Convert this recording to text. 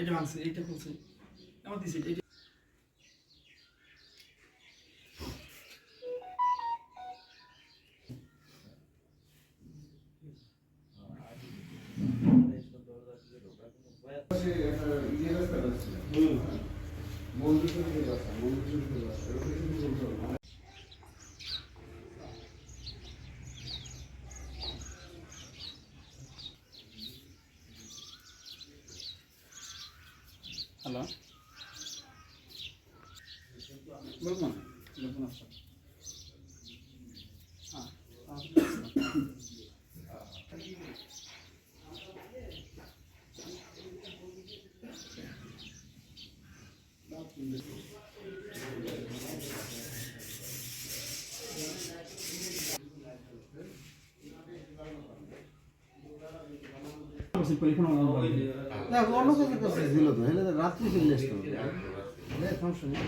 এটা ভাঙছে এইটা খুলছে। আমার দিছে এটা hello good morning good morning sir Thank you. হ্যাঁ না অন্য কাছে কাছে দিল তো হেলে রাত্রি চলে আসতো সমস্যা নেই।